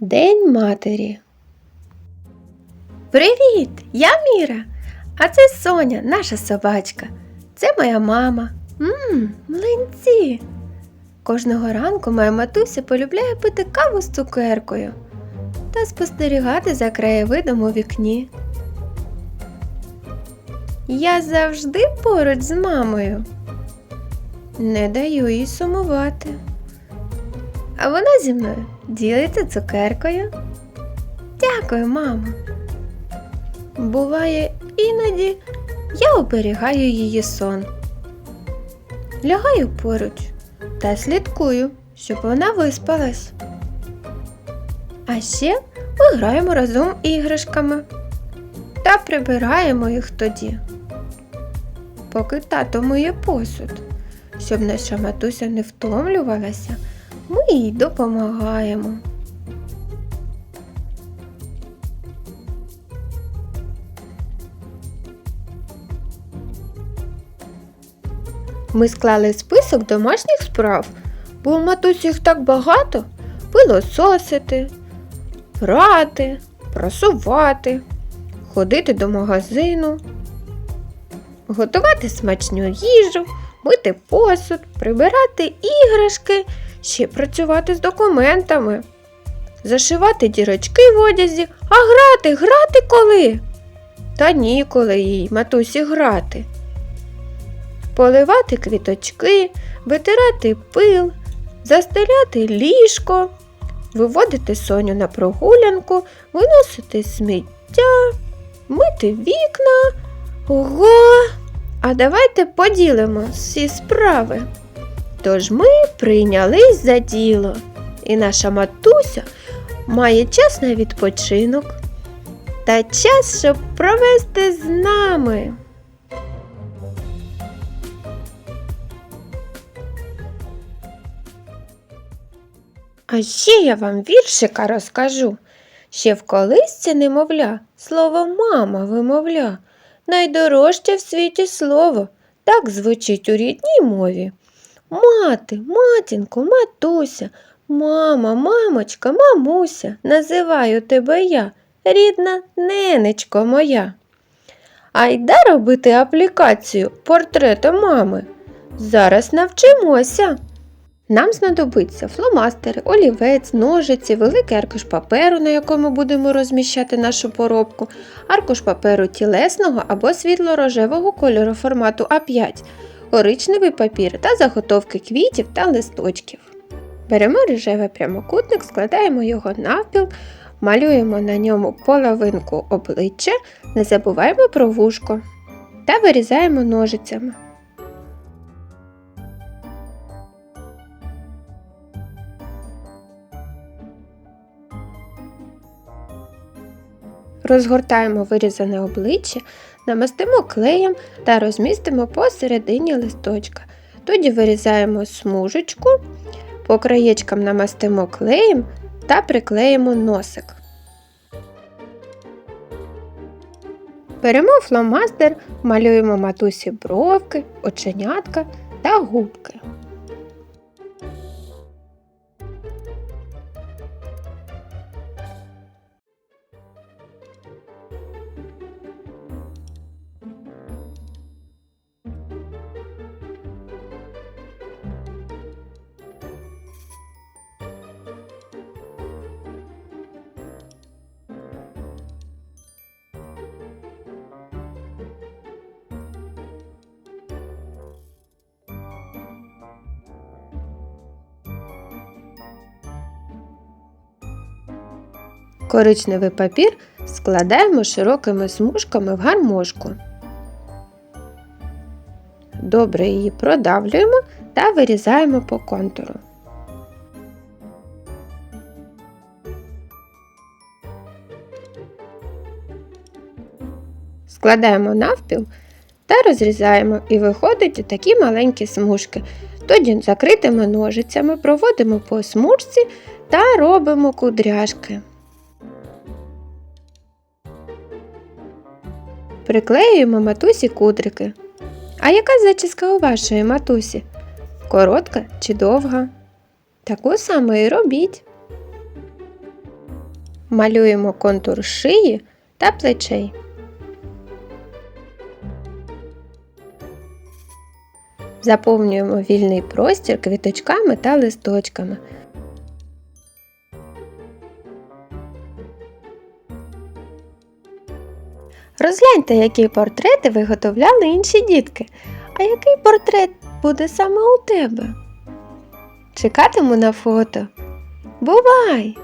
День матері. Привіт! Я Міра. А це Соня, наша собачка. Це моя мама. Мм, млинці. Кожного ранку моя матуся полюбляє пити каву з цукеркою та спостерігати за краєвидом у вікні. Я завжди поруч з мамою. Не даю їй сумувати. А вона зі мною ділиться цукеркою. Дякую, мамо. Буває, іноді я оберігаю її сон. Лягаю поруч та слідкую, щоб вона виспалась. А ще ми граємо разом іграшками та прибираємо їх тоді, поки тато миє посуд, щоб наша матуся не втомлювалася, їй допомагаємо. Ми склали список домашніх справ, бо у матусі їх так багато пилососити, прати, прасувати, ходити до магазину, готувати смачну їжу, мити посуд, прибирати іграшки, ще працювати з документами, зашивати дірочки в одязі, а грати, грати коли? Та ніколи їй, матусі, грати поливати квіточки, витирати пил, застеляти ліжко, виводити соню на прогулянку, виносити сміття, мити вікна. Ого! А давайте поділимо всі справи. Тож ми прийнялись за діло, і наша матуся має час на відпочинок та час, щоб провести з нами. А ще я вам віршика розкажу. Ще в колисці немовля, слово мама вимовля. Найдорожче в світі слово, так звучить у рідній мові. Мати, матінко, матуся, мама, мамочка, мамуся, називаю тебе я, рідна ненечко моя. Айда робити аплікацію портрету мами. Зараз навчимося. Нам знадобиться фломастери, олівець, ножиці, великий аркуш паперу, на якому будемо розміщати нашу поробку, аркуш паперу тілесного або світло-рожевого кольору формату А5, коричневий папір та заготовки квітів та листочків. Беремо рожевий прямокутник, складаємо його навпіл, малюємо на ньому половинку обличчя, не забуваємо про вушко та вирізаємо ножицями. Розгортаємо вирізане обличчя, намастимо клеєм та розмістимо посередині листочка. Тоді вирізаємо смужечку, по краєчкам намастимо клеєм та приклеїмо носик. Беремо фломастер, малюємо матусі бровки, оченятка та губки. Коричневий папір складаємо широкими смужками в гармошку. Добре її продавлюємо та вирізаємо по контуру. Складаємо навпіл та розрізаємо і виходять такі маленькі смужки. Тоді закритими ножицями проводимо по смужці та робимо кудряшки. Приклеюємо матусі кудрики. А яка зачіска у вашої матусі? Коротка чи довга? Таку саму і робіть. Малюємо контур шиї та плечей. Заповнюємо вільний простір квіточками та листочками. Розгляньте, які портрети виготовляли інші дітки. А який портрет буде саме у тебе? Чекатиму на фото. Бувай!